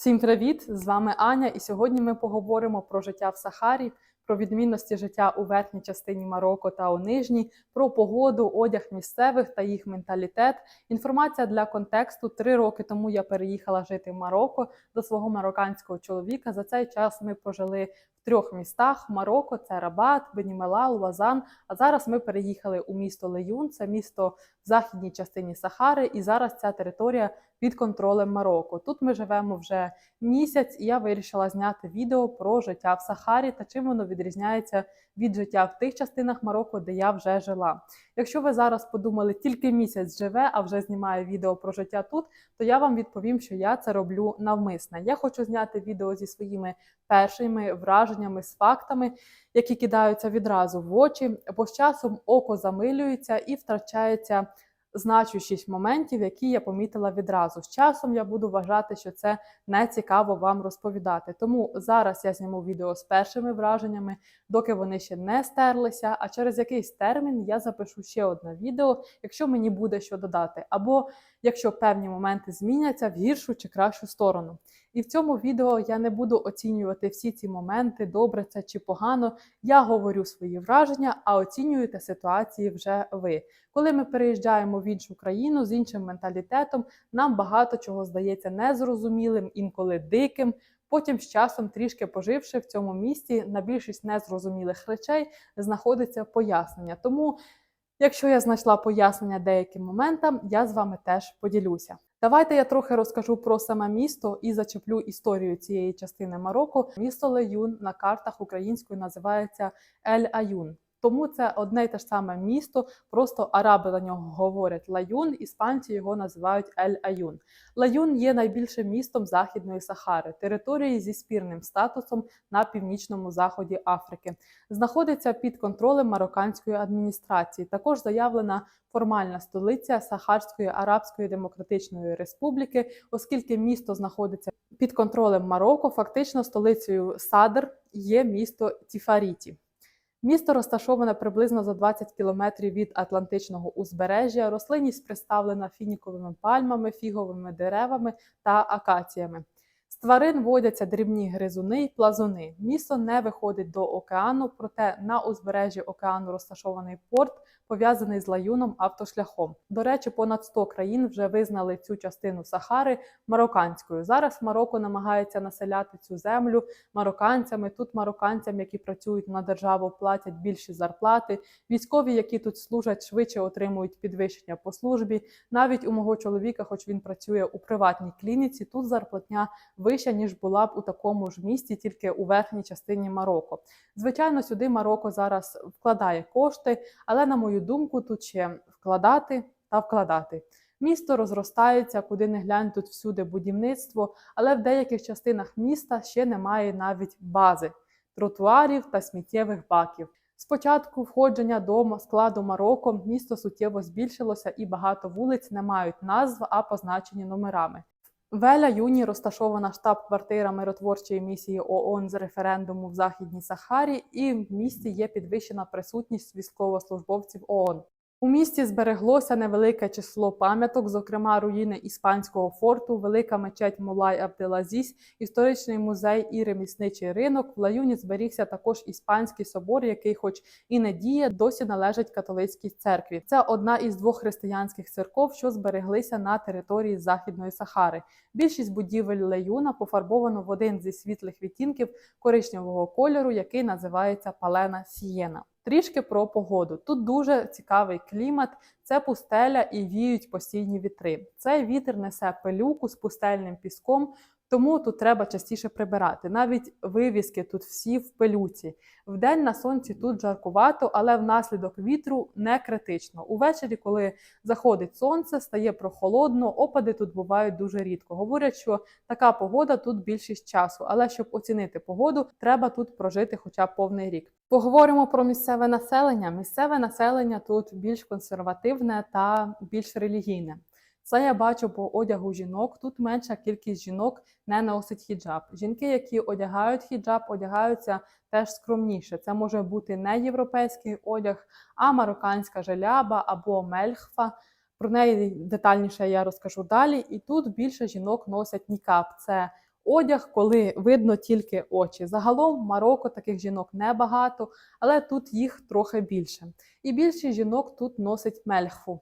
Всім привіт! З вами Аня, і сьогодні ми поговоримо про життя в Сахарі, про відмінності життя у верхній частині Марокко та у нижній, про погоду, одяг місцевих та їх менталітет. Інформація для контексту: три роки тому я переїхала жити в Марокко до свого марокканського чоловіка. За цей час ми прожили в трьох містах: Марокко, це Рабат, Бенімелал, Луазан. А зараз ми переїхали у місто Леюн, це місто в західній частині Сахари, і зараз ця територія під контролем Марокко. Тут ми живемо вже місяць, і я вирішила зняти відео про життя в Сахарі та чим воно відрізняється від життя в тих частинах Марокко, де я вже жила. Якщо ви зараз подумали, тільки місяць живе, а вже знімаю відео про життя тут, то я вам відповім, що я це роблю навмисне. Я хочу зняти відео зі своїми першими враженнями з фактами, які кидаються відразу в очі, бо з часом око замилюється і втрачається значущість моментів, які я помітила відразу. З часом я буду вважати, що це не цікаво вам розповідати. Тому зараз я зніму відео з першими враженнями, доки вони ще не стерлися. А через якийсь термін я запишу ще одне відео, якщо мені буде що додати, або якщо певні моменти зміняться в гіршу чи кращу сторону. І в цьому відео я не буду оцінювати всі ці моменти, добре це чи погано. Я говорю свої враження, а оцінюєте ситуації вже ви. Коли ми переїжджаємо в іншу країну з іншим менталітетом, нам багато чого здається незрозумілим, інколи диким. Потім з часом, трішки поживши в цьому місті, на більшість незрозумілих речей знаходиться пояснення. Тому, якщо я знайшла пояснення деяким моментам, я з вами теж поділюся. Давайте я трохи розкажу про саме місто і зачеплю історію цієї частини Марокко. Місто Леюн на картах українською називається Ель Аюн. Тому це одне й те ж саме місто, просто араби на нього говорять Лаюн, іспанці його називають Ель Аюн. Лаюн є найбільшим містом Західної Сахари, території зі спірним статусом на північному заході Африки. Знаходиться під контролем марокканської адміністрації. Також заявлена формальна столиця Сахарської Арабської Демократичної Республіки, оскільки місто знаходиться під контролем Марокко, фактично столицею Садр є місто Тіфаріті. Місто розташоване приблизно за 20 кілометрів від Атлантичного узбережжя. Рослинність представлена фініковими пальмами, фіговими деревами та акаціями. Тварин водяться дрібні гризуни й плазуни. Місто не виходить до океану, проте на узбережжі океану розташований порт, пов'язаний з лаюном автошляхом. До речі, понад 100 країн вже визнали цю частину Сахари марокканською. Зараз Марокко намагається населяти цю землю марокканцями. Тут марокканцям, які працюють на державу, платять більші зарплати. Військові, які тут служать, швидше отримують підвищення по службі. Навіть у мого чоловіка, хоч він працює у приватній клініці, тут зарплатня вища ніж була б у такому ж місті, тільки у верхній частині Марокко. Звичайно, сюди Марокко зараз вкладає кошти, але на мою думку, тут ще вкладати та вкладати. Місто розростається, куди не глянь, тут всюди будівництво, але в деяких частинах міста ще немає навіть бази, тротуарів та сміттєвих баків. Спочатку входження до складу Марокко місто суттєво збільшилося і багато вулиць не мають назв, а позначені номерами. В Еля-Юні розташована штаб-квартира миротворчої місії ООН з референдуму в Західній Сахарі, і в місті є підвищена присутність військовослужбовців ООН. У місті збереглося невелике число пам'яток, зокрема руїни іспанського форту, велика мечеть Мулай Абделазіс, історичний музей і ремісничий ринок. В Лаюні зберігся також іспанський собор, який, хоч і не діє, досі належить католицькій церкві. Це одна із двох християнських церков, що збереглися на території Західної Сахари. Більшість будівель Леюна пофарбовано в один зі світлих відтінків коричневого кольору, який називається Палена Сієна. Трішки про погоду. Тут дуже цікавий клімат, це пустеля і віють постійні вітри. Цей вітер несе пилюку з пустельним піском, тому тут треба частіше прибирати. Навіть вивіски тут всі в пилюці. Вдень на сонці тут жаркувато, але внаслідок вітру не критично. Увечері, коли заходить сонце, стає прохолодно, опади тут бувають дуже рідко. Говорять, що така погода тут більшість часу, але щоб оцінити погоду, треба тут прожити хоча б повний рік. Поговоримо про місцеве населення. Місцеве населення тут більш консервативне та більш релігійне. Це я бачу по одягу жінок. Тут менша кількість жінок не носить хіджаб. Жінки, які одягають хіджаб, одягаються теж скромніше. Це може бути не європейський одяг, а марокканська желяба або мельхфа. Про неї детальніше я розкажу далі. І тут більше жінок носять нікап. Це одяг, коли видно тільки очі. Загалом в Марокко таких жінок небагато, але тут їх трохи більше. І більшість жінок тут носить мельхфу.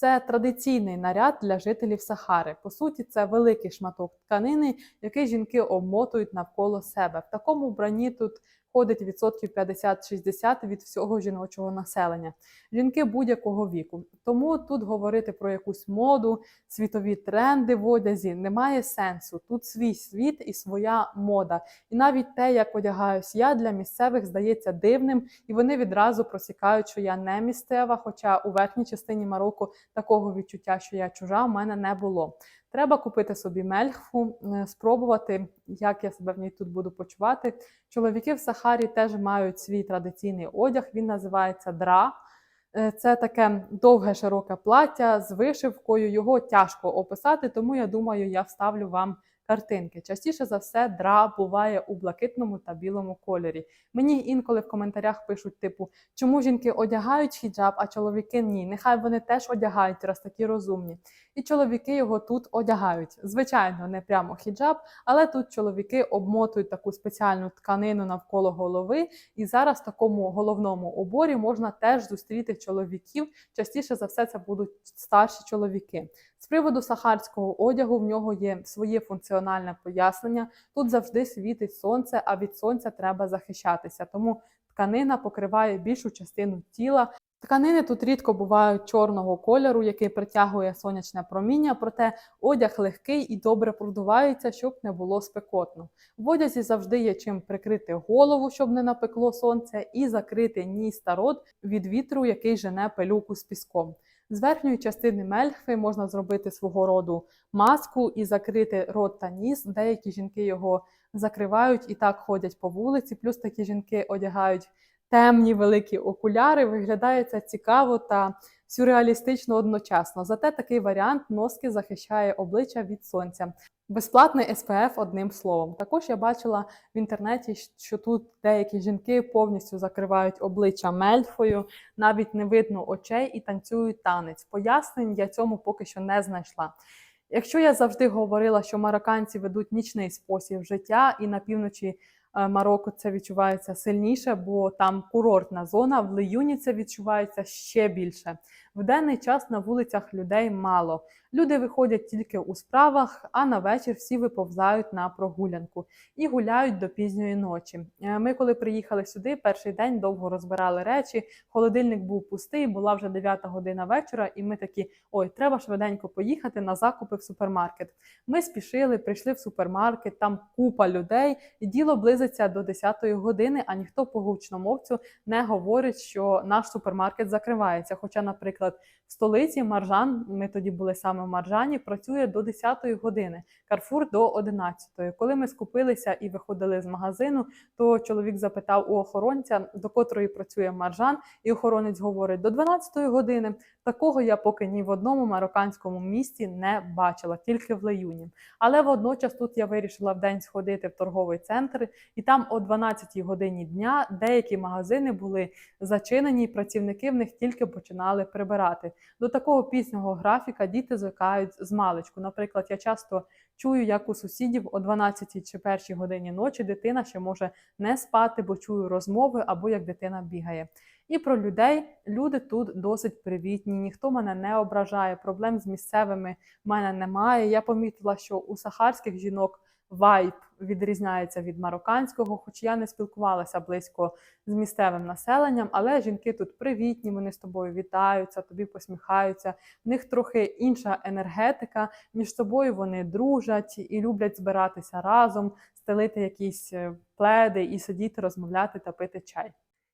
Це традиційний наряд для жителів Сахари. По суті, це великий шматок тканини, який жінки обмотують навколо себе. В такому вбранні тут ходить відсотків 50-60 від всього жіночого населення. Жінки будь-якого віку. Тому тут говорити про якусь моду, світові тренди в одязі немає сенсу. Тут свій світ і своя мода. І навіть те, як одягаюсь я для місцевих здається дивним, і вони відразу просікають, що я не місцева. Хоча у верхній частині Марокко такого відчуття, що я чужа, в мене не було. Треба купити собі мельхфу, е, спробувати, як я себе в ній тут буду почувати. Чоловіки в Сахарі теж мають свій традиційний одяг. Він називається дра. Е, Це таке довге широке плаття з вишивкою. Його тяжко описати, тому я думаю, я вставлю вам картинки. Частіше за все, дра буває у блакитному та білому кольорі. Мені інколи в коментарях пишуть, типу, чому жінки одягають хіджаб, а чоловіки ні. Нехай вони теж одягають, раз такі розумні. І чоловіки його тут одягають. Звичайно, не прямо хіджаб, але тут чоловіки обмотують таку спеціальну тканину навколо голови. І зараз в такому головному уборі можна теж зустріти чоловіків. Частіше за все, це будуть старші чоловіки. З приводу сахарського одягу в нього є своє функціональне пояснення. Тут завжди світить сонце, а від сонця треба захищатися. Тому тканина покриває більшу частину тіла. Тканини тут рідко бувають чорного кольору, який притягує сонячне проміння, проте одяг легкий і добре продувається, щоб не було спекотно. В одязі завжди є чим прикрити голову, щоб не напекло сонце, і закрити ніс та рот від вітру, який жене пилюку з піском. З верхньої частини мельхви можна зробити свого роду маску і закрити рот та ніс. Деякі жінки його закривають і так ходять по вулиці. Плюс такі жінки одягають темні великі окуляри. Виглядає це цікаво та сюрреалістично одночасно. Зате такий варіант носки захищає обличчя від сонця. Безплатний СПФ одним словом. Також я бачила в інтернеті, що тут деякі жінки повністю закривають обличчя мельфою, навіть не видно очей і танцюють танець. Пояснень я цьому поки що не знайшла. Якщо я завжди говорила, що марокканці ведуть нічний спосіб життя, і на півночі Марокко це відчувається сильніше, бо там курортна зона, в Леюні це відчувається ще більше. В денний час на вулицях людей мало. Люди виходять тільки у справах, а на вечір всі виповзають на прогулянку і гуляють до пізньої ночі. Е, Ми, коли приїхали сюди, перший день довго розбирали речі. Холодильник був пустий, була вже 9 година вечора, і ми такі: ой, треба швиденько поїхати на закупи в супермаркет. Ми спішили, прийшли в супермаркет, там купа людей, і діло близиться до 10 години, а ніхто по гучномовцю не говорить, що наш супермаркет закривається. Хоча, наприклад, в столиці Маржан, ми тоді були саме в Маржані, працює до 10-ї години, Карфур до 11-ї. Коли ми скупилися і виходили з магазину, то чоловік запитав у охоронця, до котрої працює Маржан, і охоронець говорить до 12-ї години. Такого я поки ні в одному марокканському місті не бачила, тільки в Леюні. Але водночас тут я вирішила в день сходити в торговий центр, і там о 12 годині дня деякі магазини були зачинені, і працівники в них тільки починали прибирати. До такого пізнього графіка діти звикають з маличку. Наприклад, я часто чую, як у сусідів о 12 чи 1 годині ночі дитина ще може не спати, бо чую розмови або як дитина бігає. І про людей люди тут досить привітні. Ніхто мене не ображає. Проблем з місцевими в мене немає. Я помітила, що у сахарських жінок вайб відрізняється від марокканського, хоч я не спілкувалася близько з місцевим населенням, але жінки тут привітні, вони з тобою вітаються, тобі посміхаються. В них трохи інша енергетика. Між собою вони дружать і люблять збиратися разом, стелити якісь е, пледи і сидіти, розмовляти та пити чай.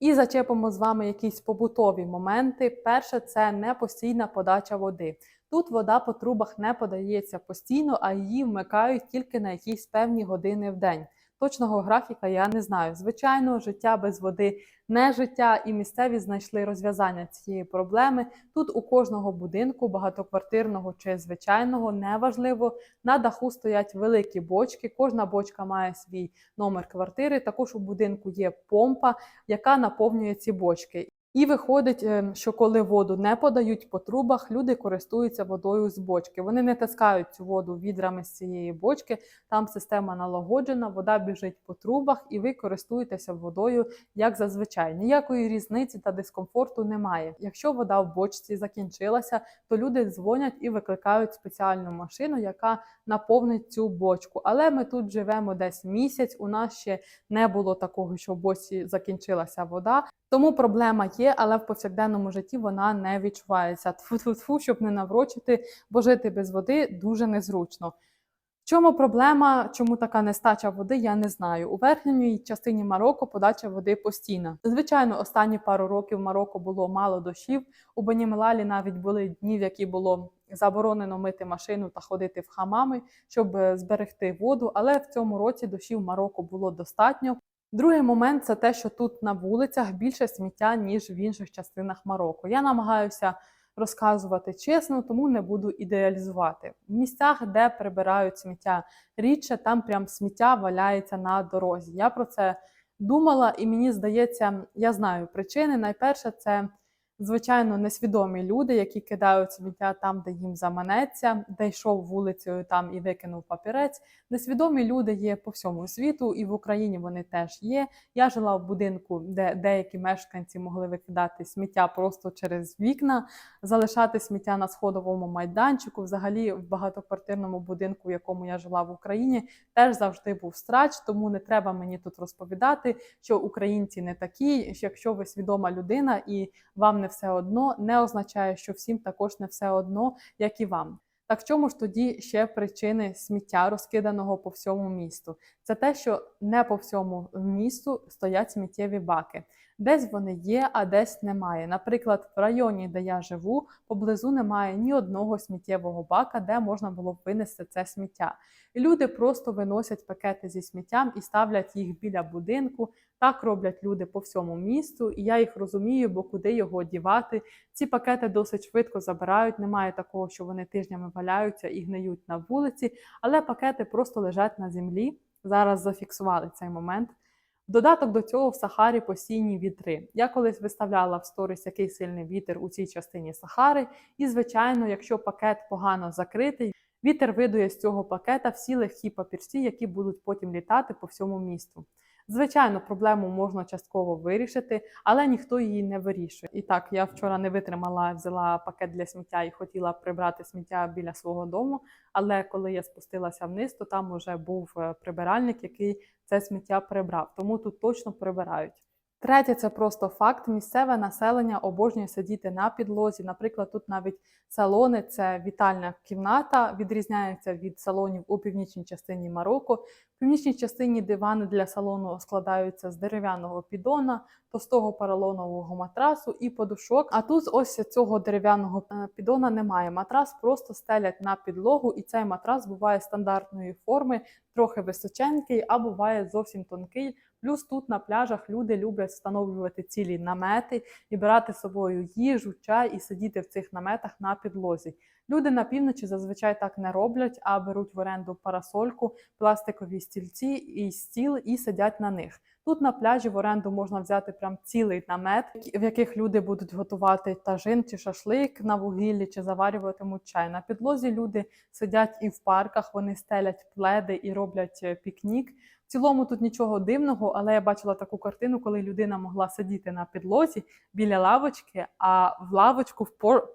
І зачепимо з вами якісь побутові моменти. Перше, це не постійна подача води. Тут вода по трубах не подається постійно, а її вмикають тільки на якісь певні години в день. Точного графіка я не знаю. Звичайно, життя без води не життя, і місцеві знайшли розв'язання цієї проблеми. Тут у кожного будинку, багатоквартирного чи звичайного, неважливо, на даху стоять великі бочки. Кожна бочка має свій номер квартири. Також у будинку є помпа, яка наповнює ці бочки. І виходить, е, що коли воду не подають по трубах, люди користуються водою з бочки. Вони не таскають цю воду відрами з цієї бочки. Там система налагоджена, вода біжить по трубах, і ви користуєтеся водою як зазвичай. Ніякої різниці та дискомфорту немає. Якщо вода в бочці закінчилася, то люди дзвонять і викликають спеціальну машину, яка наповнить цю бочку. Але ми тут живемо десь місяць. У нас ще не було такого, що в бочці закінчилася вода. Тому проблема є, але в повсякденному житті вона не відчувається. Тфу-тфу-тфу, щоб не наврочити, бо жити без води дуже незручно. В чому проблема, чому така нестача води, я не знаю. У верхній частині Марокко подача води постійна. Звичайно, останні пару років в Марокко було мало дощів. У Банімелалі навіть були дні, в які було заборонено мити машину та ходити в хамами, щоб зберегти воду. Але в цьому році дощів в Марокко було достатньо. Другий момент це те, що тут на вулицях більше сміття, ніж в інших частинах Марокко. Я намагаюся розказувати чесно, тому не буду ідеалізувати. В місцях, де прибирають сміття рідше, там прям сміття валяється на дорозі. Я про це думала, і мені здається, я знаю причини. Найперше, це звичайно несвідомі люди, які кидають сміття там, де їм заманеться, де йшов вулицею там і викинув папірець. Несвідомі люди є по всьому світу, і в Україні вони теж є. Я жила в будинку, де деякі мешканці могли викидати сміття просто через вікна, залишати сміття на сходовому майданчику. Взагалі, в багатоквартирному будинку, в якому я жила в Україні, теж завжди був страч, тому не треба мені тут розповідати, що українці не такі. що Якщо ви свідома людина і вам не все одно, не означає, що всім також не все одно, як і вам. Так в чому ж тоді ще причини сміття, розкиданого по всьому місту? Це те, що не по всьому місту стоять сміттєві баки. Десь вони є, а десь немає. Наприклад, в районі, де я живу, поблизу немає ні одного сміттєвого бака, де можна було б винести це сміття. І люди просто виносять пакети зі сміттям і ставлять їх біля будинку. Так роблять люди по всьому місту, і я їх розумію, бо куди його дівати. Ці пакети досить швидко забирають. Немає такого, що вони тижнями валяються і гниють на вулиці, але пакети просто лежать на землі. Зараз зафіксували цей момент. Додаток до цього в Сахарі постійні вітри. Я колись виставляла в сторіс, який сильний вітер у цій частині Сахари. І, звичайно, якщо пакет погано закритий, вітер видує з цього пакета всі легкі папірці, які будуть потім літати по всьому місту. Звичайно, проблему можна частково вирішити, але ніхто її не вирішує. І так, я вчора не витримала, взяла пакет для сміття і хотіла прибрати сміття біля свого дому. Але коли я спустилася вниз, то там уже був е, прибиральник, який це сміття прибрав. Тому тут точно прибирають. Третє, це просто факт. Місцеве населення обожнює сидіти на підлозі. Наприклад, тут навіть салони це вітальна кімната, відрізняється від салонів у північній частині Марокко. В північній частині дивани для салону складаються з дерев'яного піддона, товстого поролонового матрасу і подушок. А тут ось цього дерев'яного е, піддона немає. Матрас просто стелять на підлогу, і цей матрас буває стандартної форми, трохи височенький, а буває зовсім тонкий. Плюс тут на пляжах люди люблять встановлювати цілі намети і брати з собою їжу, чай і сидіти в цих наметах на підлозі. Люди на півночі зазвичай так не роблять, а беруть в оренду парасольку, пластикові стільці і стіл і сидять на них. Тут на пляжі в оренду можна взяти прям цілий намет, в яких люди будуть готувати тажин чи шашлик на вугіллі, чи заварюватимуть чай. На підлозі люди сидять і в парках, вони стелять пледи і роблять е, пікнік. В цілому тут нічого дивного, але я бачила таку картину, коли людина могла сидіти на підлозі біля лавочки, а в лавочку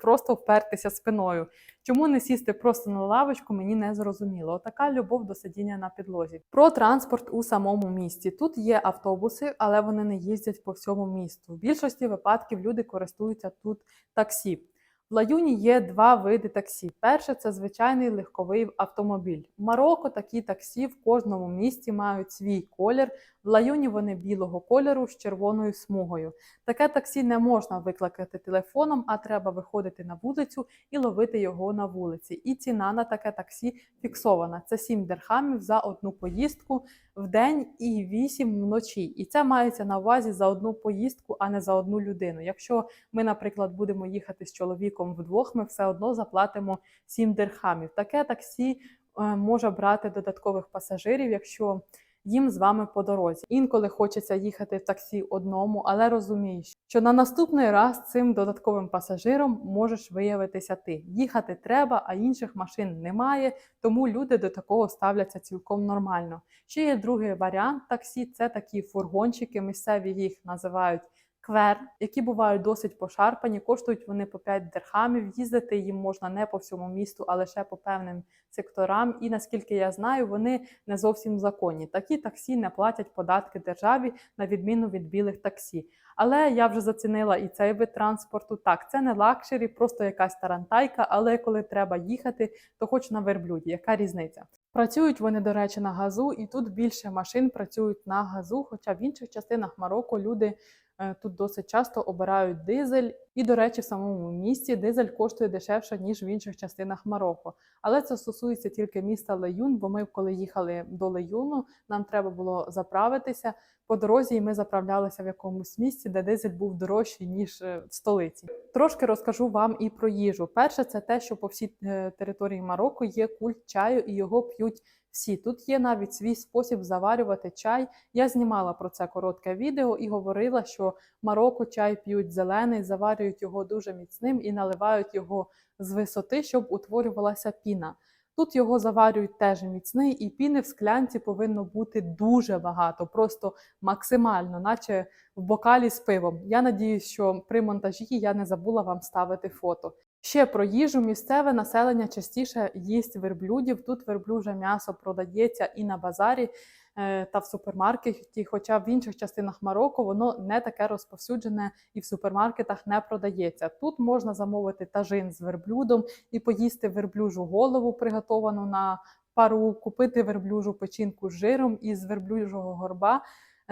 просто впертися спиною. Чому не сісти просто на лавочку, мені не зрозуміло. Отака любов до сидіння на підлозі. Про транспорт у самому місті. Тут є автобуси, але вони не їздять по всьому місту. В більшості випадків люди користуються тут таксі. В Лаюні є два види таксі. Перше це звичайний легковий автомобіль. В Марокко такі таксі в кожному місті мають свій колір. В Лаюні вони білого кольору з червоною смугою. Таке таксі не можна викликати телефоном, а треба виходити на вулицю і ловити його на вулиці. І ціна на таке таксі фіксована. Це 7 дирхамів за одну поїздку в день і 8 вночі. І це мається на увазі за одну поїздку, а не за одну людину. Якщо ми, наприклад, будемо їхати з чоловіком вдвох, ми все одно заплатимо 7 дирхамів. Таке таксі е, може брати додаткових пасажирів, якщо їм з вами по дорозі. Інколи хочеться їхати в таксі одному, але розумієш, що на наступний раз цим додатковим пасажиром можеш виявитися ти. Їхати треба, а інших машин немає, тому люди до такого ставляться цілком нормально. Ще є другий варіант таксі це такі фургончики, місцеві їх називають. Квер, які бувають досить пошарпані, коштують вони по 5 дирхамів. Їздити їм можна не по всьому місту, а лише по певним секторам. І наскільки я знаю, вони не зовсім законні. Такі таксі не платять податки державі на відміну від білих таксі. Але я вже зацінила і цей вид транспорту. Так, це не лакшері, просто якась тарантайка. Але коли треба їхати, то хоч на верблюді. Яка різниця? Працюють вони, до речі, на газу, і тут більше машин працюють на газу. Хоча в інших частинах Марокко люди тут досить часто обирають дизель. І, до речі, в самому місті дизель коштує дешевше, ніж в інших частинах Марокко. Але це стосується тільки міста Леюн, бо ми, коли їхали до Леюну, нам треба було заправитися по дорозі, і ми заправлялися в якомусь місці, де дизель був дорожчий ніж е, в столиці. Трошки розкажу вам і про їжу. Перше, це те, що по всій е, території Марокко є культ чаю, і його п'ють всі. Тут є навіть свій спосіб заварювати чай. Я знімала про це коротке відео і говорила, що в Марокко чай п'ють зелений, заварюють його дуже міцним і наливають його з висоти, щоб утворювалася піна. Тут його заварюють теж міцний, і піни в склянці повинно бути дуже багато, просто максимально, наче в бокалі з пивом. Я надіюсь, що при монтажі я не забула вам ставити фото. Ще про їжу місцеве населення частіше їсть верблюдів. Тут верблюже м'ясо продається і на базарі е, та в супермаркеті. Хоча в інших частинах Марокко воно не таке розповсюджене і в супермаркетах не продається. Тут можна замовити тажин з верблюдом і поїсти верблюжу голову, приготовану на пару, купити верблюжу печінку з жиром із верблюжого горба.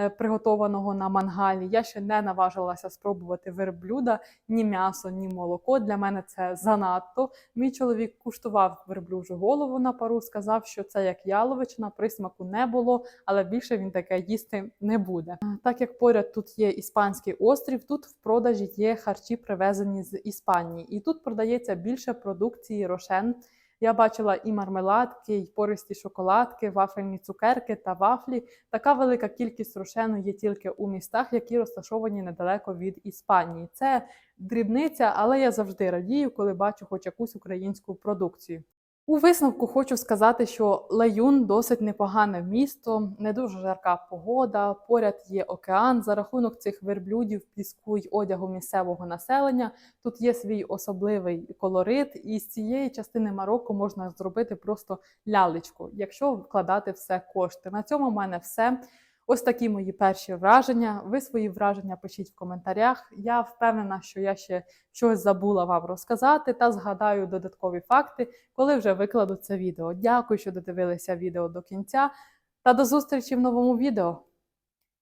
Е, Приготованого на мангалі. Я ще не наважилася спробувати верблюда, ні м'ясо, ні молоко. Для мене це занадто. Мій чоловік куштував верблюжу голову на пару, сказав, що це як яловичина, присмаку не було, але більше він таке їсти не буде. Так як поряд тут є іспанський острів, тут в продажі є харчі, привезені з Іспанії, і тут продається більше продукції рошен. Я бачила і мармеладки, і пористі шоколадки, вафельні цукерки та вафлі. Така велика кількість рошену є тільки у містах, які розташовані недалеко від Іспанії. Це дрібниця, але я завжди радію, коли бачу хоч якусь українську продукцію. У висновку хочу сказати, що Леюн досить непогане місто, не дуже жарка погода. Поряд є океан. За рахунок цих верблюдів, піску й одягу місцевого населення. Тут є свій особливий колорит, і з цієї частини Марокко можна зробити просто лялечку, якщо вкладати все кошти. На цьому в мене все. Ось такі мої перші враження. Ви свої враження пишіть в коментарях. Я впевнена, що я ще щось забула вам розказати та згадаю додаткові факти, коли вже викладу це відео. Дякую, що додивилися відео до кінця. Та до зустрічі в новому відео.